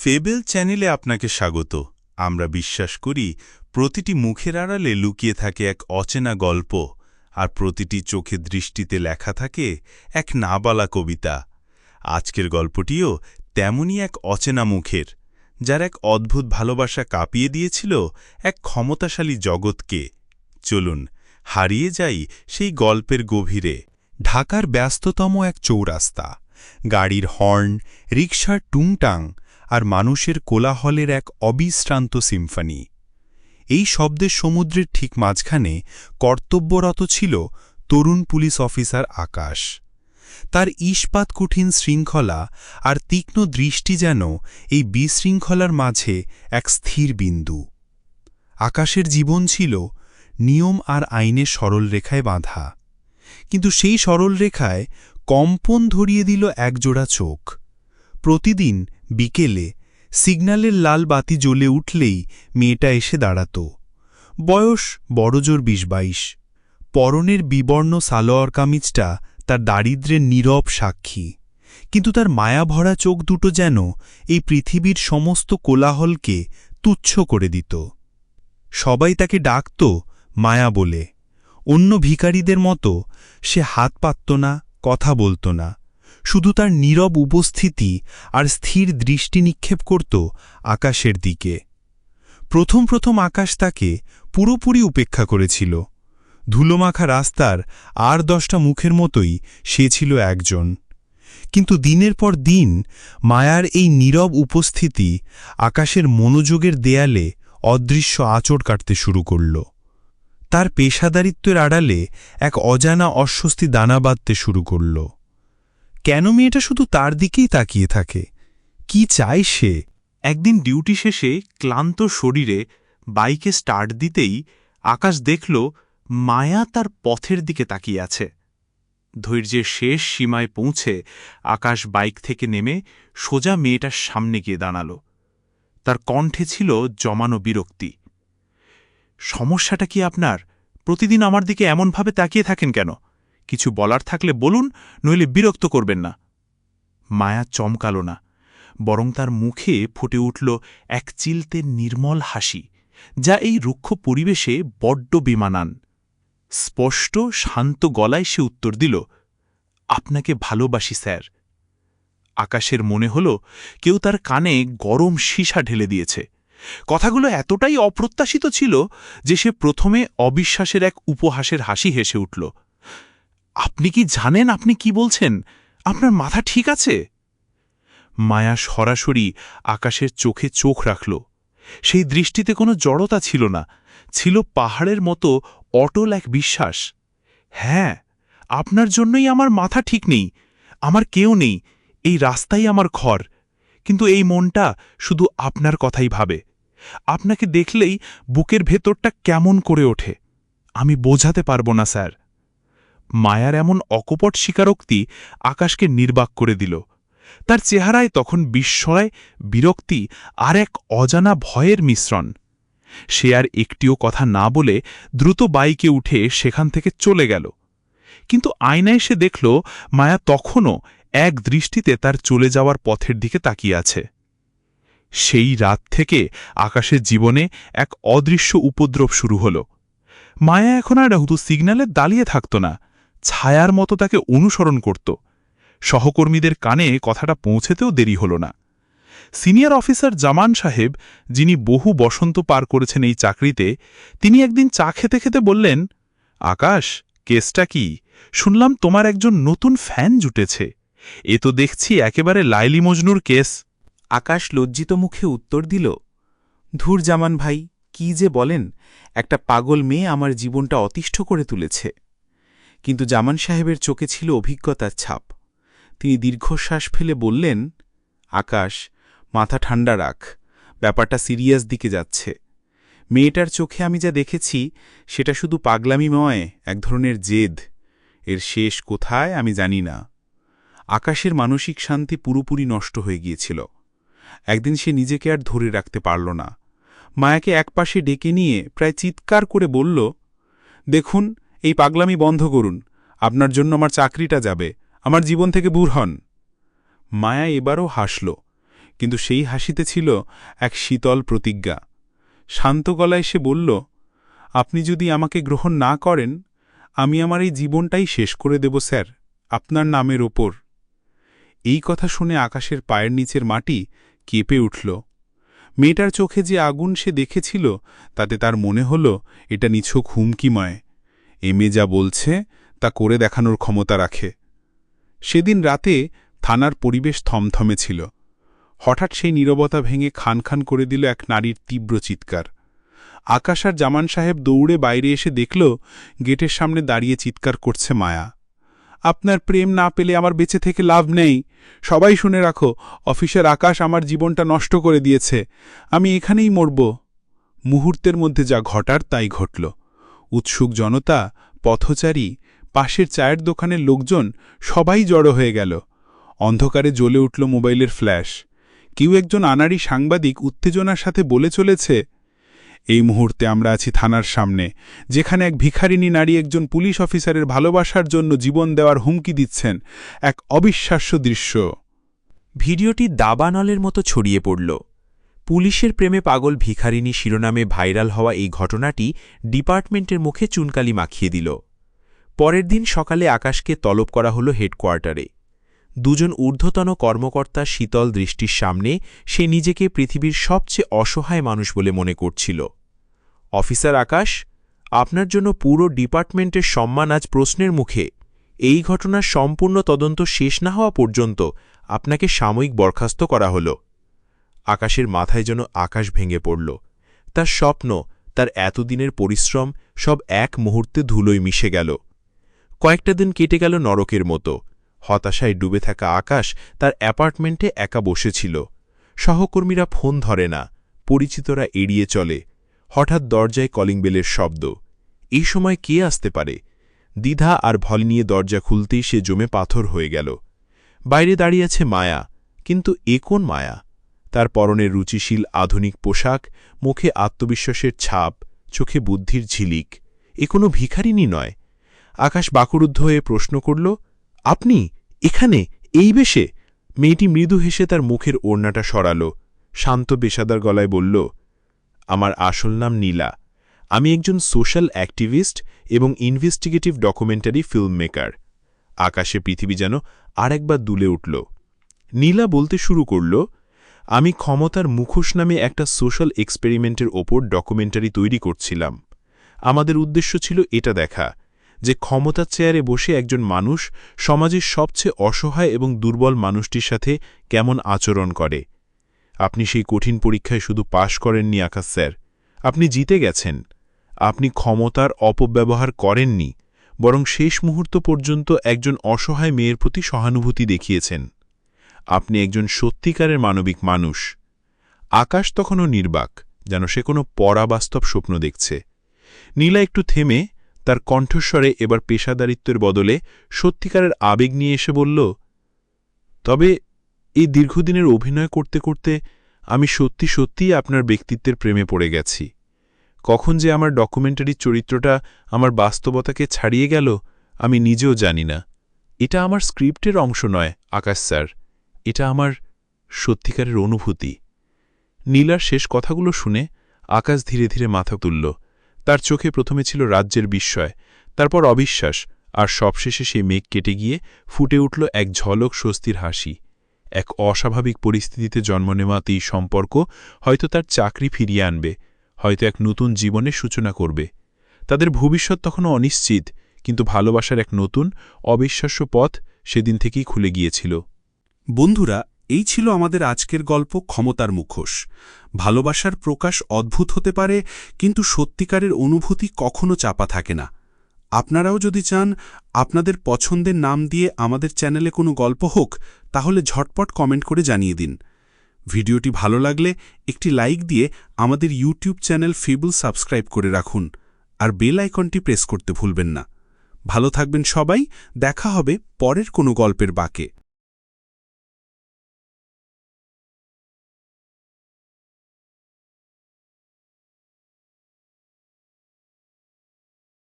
Fable চ্যানেলে আপনাকে স্বাগত। আমরা বিশ্বাস করি, প্রতিটি মুখের আড়ালে লুকিয়ে থাকে এক অচেনা গল্প, আর প্রতিটি চোখে দৃষ্টিতে লেখা থাকে এক নাবালা কবিতা। আজকের গল্পটিও তেমনই এক অচেনা মুখের, যার এক অদ্ভুত ভালোবাসা কাঁপিয়ে দিয়েছিল এক ক্ষমতাশালী জগৎকে। চলুন, হারিয়ে যাই সেই গল্পের গভীরে। ঢাকার ব্যস্ততম এক চৌরাস্তা। গাড়ির হর্ন, রিকশার টুংটাং আর মানুষের কোলাহলের এক অবিশ্রান্ত সিম্ফনি। এই শব্দের সমুদ্রের ঠিক মাঝখানে কর্তব্যরত ছিল তরুণ পুলিশ অফিসার আকাশ। তার ইস্পাত কঠিন শৃঙ্খলা আর তীক্ষ্ণ দৃষ্টি যেন এই বিশৃঙ্খলার মাঝে এক স্থির বিন্দু। আকাশের জীবন ছিল নিয়ম আর আইনের সরল রেখায় বাঁধা। কিন্তু সেই সরল রেখায় কম্পন ধরিয়ে দিল একজোড়া চোখ। প্রতিদিন বিকেলে সিগন্যালের লাল বাতি জ্বলে উঠলেই মেয়েটা এসে দাঁড়াত। বয়স বড়জোর বিশ বাইশ। পরনের বিবর্ণ সালোয়ার কামিজটা তার দারিদ্র্যের নীরব সাক্ষী। কিন্তু তার মায়াভরা চোখ দুটো যেন এই পৃথিবীর সমস্ত কোলাহলকে তুচ্ছ করে দিত। সবাই তাকে ডাকত মায়া বলে। অন্য ভিখারিদের মতো সে হাত পাতত না, কথা বলত না। শুধু তার নীরব উপস্থিতি আর স্থির দৃষ্টি নিক্ষেপ করত আকাশের দিকে। প্রথম প্রথম আকাশ তাকে পুরোপুরি উপেক্ষা করেছিল। ধুলোমাখা রাস্তার আর দশটা মুখের মতোই সে ছিল একজন। কিন্তু দিনের পর দিন মায়ার এই নীরব উপস্থিতি আকাশের মনোযোগের দেয়ালে অদৃশ্য আচড় কাটতে শুরু করল। তার পেশাদারিত্বের আড়ালে এক অজানা অস্বস্তি দানা বাঁধতে শুরু করল। কেন মেয়েটা শুধু তার দিকেই তাকিয়ে থাকে? কি চায় সে? একদিন ডিউটি শেষে ক্লান্ত শরীরে বাইকে স্টার্ট দিতেই আকাশ দেখল মায়া তার পথের দিকে তাকিয়ে আছে। ধৈর্যের শেষ সীমায় পৌঁছে আকাশ বাইক থেকে নেমে সোজা মেয়েটার সামনে গিয়ে দাঁড়াল। তার কণ্ঠে ছিল জমানো বিরক্তি। সমস্যাটা কি আপনার? প্রতিদিন আমার দিকে এমনভাবে তাকিয়ে থাকেন কেন? কিছু বলার থাকলে বলুন, নইলে বিরক্ত করবেন না। মায়া চমকাল না, বরং তার মুখে ফুটে উঠল এক চিলতে নির্মল হাসি, যা এই রুক্ষ পরিবেশে বড্ড বিমানান। স্পষ্ট, শান্ত গলায় সে উত্তর দিল, আপনাকে ভালোবাসি, স্যার। আকাশের মনে হল, কেউ তার কানে গরম সীসা ঢেলে দিয়েছে। কথাগুলো এতটাই অপ্রত্যাশিত ছিল যে সে প্রথমে অবিশ্বাসের এক উপহাসের হাসি হেসে উঠল। আপনি কি জানেন আপনি কি বলছেন? আপনার মাথা ঠিক আছে? মায়া সরাসরি আকাশের চোখে চোখ রাখল। সেই দৃষ্টিতে কোনো জড়তা ছিল না, ছিল পাহাড়ের মতো অটল এক বিশ্বাস। হ্যাঁ আপনার জন্যই আমার মাথা ঠিক নেই, আমার কেউ নেই, এই রাস্তাই আমার ঘর। কিন্তু এই মনটা শুধু আপনার কথাই ভাবে। আপনাকে দেখলেই বুকের ভেতরটা কেমন করে ওঠে। আমি বোঝাতে পারব না, স্যার। মায়ার এমন অকপট স্বীকারোক্তি আকাশকে নির্বাক করে দিল। তার চেহারায় তখন বিস্ময়, বিরক্তি আর এক অজানা ভয়ের মিশ্রণ। সে আর একটিও কথা না বলে দ্রুত বাইকে উঠে সেখান থেকে চলে গেল। কিন্তু আয়নায় সে দেখল, মায়া তখনও এক দৃষ্টিতে তার চলে যাওয়ার পথের দিকে তাকিয়ে আছে। সেই রাত থেকে আকাশের জীবনে এক অদৃশ্য উপদ্রব শুরু হল। মায়া এখন আর হুতু সিগন্যালে দাঁড়িয়ে থাকত না। ছায়ার মতো তাকে অনুসরণ করত। সহকর্মীদের কানে কথাটা পৌঁছেতেও দেরি হল না। সিনিয়র অফিসার জামান সাহেব, যিনি বহু বসন্ত পার করেছেন এই চাকরিতে, তিনি একদিন চা খেতে খেতে বললেন, আকাশ, কেসটা কি? শুনলাম তোমার একজন নতুন ফ্যান জুটেছে। এ তো দেখছি একেবারে লাইলি মজনুর কেস। আকাশ লজ্জিত মুখে উত্তর দিল, ধুর জামান ভাই, কি যে বলেন, একটা পাগল মেয়ে আমার জীবনটা অতিষ্ঠ করে তুলেছে। কিন্তু জামান সাহেবের চোখে ছিল অভিজ্ঞতার ছাপ। তিনি দীর্ঘশ্বাস ফেলে বললেন, আকাশ, মাথা ঠান্ডা রাখ, ব্যাপারটা সিরিয়াস দিকে যাচ্ছে। মেয়েটার চোখে আমি যা দেখেছি, সেটা শুধু পাগলামিময় এক ধরনের জেদ। এর শেষ কোথায় আমি জানি না। আকাশের মানসিক শান্তি পুরোপুরি নষ্ট হয়ে গিয়েছিল। একদিন সে নিজেকে আর ধরে রাখতে পারল না। মায়াকে একপাশে ডেকে নিয়ে প্রায় চিৎকার করে বলল, দেখুন এই পাগলামি বন্ধ করুন। আপনার জন্য আমার চাকরিটা যাবে। আমার জীবন থেকে বুর হন। মায়া এবারও হাসল, কিন্তু সেই হাসিতে ছিল এক শীতল প্রতিজ্ঞা। শান্ত গলায় সে বলল, আপনি যদি আমাকে গ্রহণ না করেন, আমি আমার এই জীবনটাই শেষ করে দেব, স্যার, আপনার নামের ওপর। এই কথা শুনে আকাশের পায়ের নিচের মাটি কেঁপে উঠল। মেয়েটার চোখে যে আগুন সে দেখেছিল, তাতে তার মনে হল, এটা নিছক হুমকিময়। এমে যা বলছে, তা করে দেখানোর ক্ষমতা রাখে। সেদিন রাতে থানার পরিবেশ থমথমে ছিল। হঠাৎ সেই নীরবতা ভেঙে খান খান করে দিল এক নারীর তীব্র চিৎকার। আকাশ আর জামান সাহেব দৌড়ে বাইরে এসে দেখল, গেটের সামনে দাঁড়িয়ে চিৎকার করছে মায়া। আপনার প্রেম না পেলে আমার বেঁচে থেকে লাভ নেই। সবাই শুনে রাখো, অফিসের আকাশ আমার জীবনটা নষ্ট করে দিয়েছে। আমি এখানেই মরব। মুহূর্তের মধ্যে যা ঘটার তাই ঘটল। উৎসুক জনতা, পথচারী, পাশের চায়ের দোকানের লোকজন সবাই জড়ো হয়ে গেল। অন্ধকারে জ্বলে উঠল মোবাইলের ফ্ল্যাশ। কেউ একজন আনাড়ি সাংবাদিক উত্তেজনার সাথে বলে চলেছে, এই মুহূর্তে আমরা আছি থানার সামনে, যেখানে এক ভিখারিনী নারী একজন পুলিশ অফিসারের ভালোবাসার জন্য জীবন দেওয়ার হুমকি দিচ্ছেন, এক অবিশ্বাস্য দৃশ্য। ভিডিওটি দাবানলের মতো ছড়িয়ে পড়ল। পুলিশের প্রেমে পাগল ভিখারিনী শিরোনামে ভাইরাল হওয়া এই ঘটনাটি ডিপার্টমেন্টের মুখে চুনকালি মাখিয়ে দিল। পরের দিন সকালে আকাশকে তলব করা হল হেডকোয়ার্টারে। দুজন ঊর্ধ্বতন কর্মকর্তা শীতল দৃষ্টির সামনে সে নিজেকে পৃথিবীর সবচেয়ে অসহায় মানুষ বলে মনে করছিল। অফিসার আকাশ, আপনার জন্য পুরো ডিপার্টমেন্টের সম্মান আজ প্রশ্নের মুখে। এই ঘটনার সম্পূর্ণ তদন্ত শেষ না হওয়া পর্যন্ত আপনাকে সাময়িক বরখাস্ত করা হল। আকাশের মাথায় যেন আকাশ ভেঙে পড়ল। তার স্বপ্ন, তার এতদিনের পরিশ্রম, সব এক মুহূর্তে ধুলোয় মিশে গেল। কয়েকটা দিন কেটে গেল নরকের মতো। হতাশায় ডুবে থাকা আকাশ তার অ্যাপার্টমেন্টে একা বসেছিল। সহকর্মীরা ফোন ধরে না, পরিচিতরা এড়িয়ে চলে। হঠাৎ দরজায় কলিং বেলের শব্দ। এই সময় কে আসতে পারে? দ্বিধা আর ভল নিয়ে দরজা খুলতেই সে জমে পাথর হয়ে গেল। বাইরে দাঁড়িয়ে আছে মায়া, কিন্তু এ কোন মায়া? তার পরনের রুচিশীল আধুনিক পোশাক, মুখে আত্মবিশ্বাসের ছাপ, চোখে বুদ্ধির ঝিলিক। এ কোনো ভিখারিনী নয়। আকাশ বাকুরুদ্ধ হয়ে প্রশ্ন করল, আপনি এখানে, এই বেশে? মেয়েটি মৃদু হেসে তার মুখের ওড়নাটা সরাল। শান্ত পেশাদার গলায় বলল, আমার আসল নাম নীলা। আমি একজন সোশ্যাল অ্যাক্টিভিস্ট এবং ইনভেস্টিগেটিভ ডকুমেন্টারি ফিল্ম মেকার আকাশে পৃথিবী যেন আরেকবার দুলে উঠল। নীলা বলতে শুরু করল আমি ক্ষমতার মুখোশ নামে একটা সোশ্যাল এক্সপেরিমেন্টের ওপর ডকুমেন্টারি তৈরি করছিলাম। আমাদের উদ্দেশ্য ছিল এটা দেখা, যে ক্ষমতার চেয়ারে বসে একজন মানুষ সমাজের সবচেয়ে অসহায় এবং দুর্বল মানুষটির সাথে কেমন আচরণ করে। আপনি সেই কঠিন পরীক্ষায় শুধু পাশ করেননি আকাশ স্যার। আপনি জিতে গেছেন। আপনি ক্ষমতার অপব্যবহার করেননি, বরং শেষ মুহূর্ত পর্যন্ত একজন অসহায় মেয়ের প্রতি সহানুভূতি দেখিয়েছেন। আপনি একজন সত্যিকারের মানবিক মানুষ। আকাশ তখনও নির্বাক, যেন সে কোনো পরাবাস্তব স্বপ্ন দেখছে। নীলা একটু থেমে, তার কণ্ঠস্বরে এবার পেশাদারিত্বের বদলে সত্যিকারের আবেগ নিয়ে এসে বলল, তবে এই দীর্ঘদিনের অভিনয় করতে করতে আমি সত্যি সত্যিই আপনার ব্যক্তিত্বের প্রেমে পড়ে গেছি। কখন যে আমার ডকুমেন্টারি চরিত্রটা আমার বাস্তবতাকে ছাড়িয়ে গেল, আমি নিজেও জানি না। এটা আমার স্ক্রিপ্টের অংশ নয়, আকাশ স্যার। এটা আমার সত্যিকারের অনুভূতি। নীলার শেষ কথাগুলো শুনে আকাশ ধীরে ধীরে মাথা তুলল। তার চোখে প্রথমে ছিল রাজ্যের বিস্ময়, তারপর অবিশ্বাস, আর সবশেষে সে মেঘ কেটে গিয়ে ফুটে উঠল এক ঝলক স্বস্তির হাসি। এক অস্বাভাবিক পরিস্থিতিতে জন্ম নেওয়া এই সম্পর্ক হয়তো তার চাকরি ফিরিয়ে আনবে, হয়তো এক নতুন জীবনের সূচনা করবে। তাদের ভবিষ্যৎ তখনও অনিশ্চিত, কিন্তু ভালোবাসার এক নতুন, অবিশ্বাস্য পথ সেদিন থেকেই খুলে গিয়েছিল। বন্ধুরা, এই ছিল আমাদের আজকের গল্প ক্ষমতার মুখোশ। ভালোবাসার প্রকাশ অদ্ভুত হতে পারে, কিন্তু সত্যিকারের অনুভূতি কখনো চাপা থাকে না। আপনারাও যদি চান আপনাদের পছন্দের নাম দিয়ে আমাদের চ্যানেলে কোনো গল্প হোক, তাহলে ঝটপট কমেন্ট করে জানিয়ে দিন। ভিডিওটি ভালো লাগলে একটি লাইক দিয়ে আমাদের ইউটিউব চ্যানেল ফিবল সাবস্ক্রাইব করে রাখুন, আর বেল আইকনটি প্রেস করতে ভুলবেন না। ভালো থাকবেন সবাই, দেখা হবে পরের কোনো গল্পের বাকে।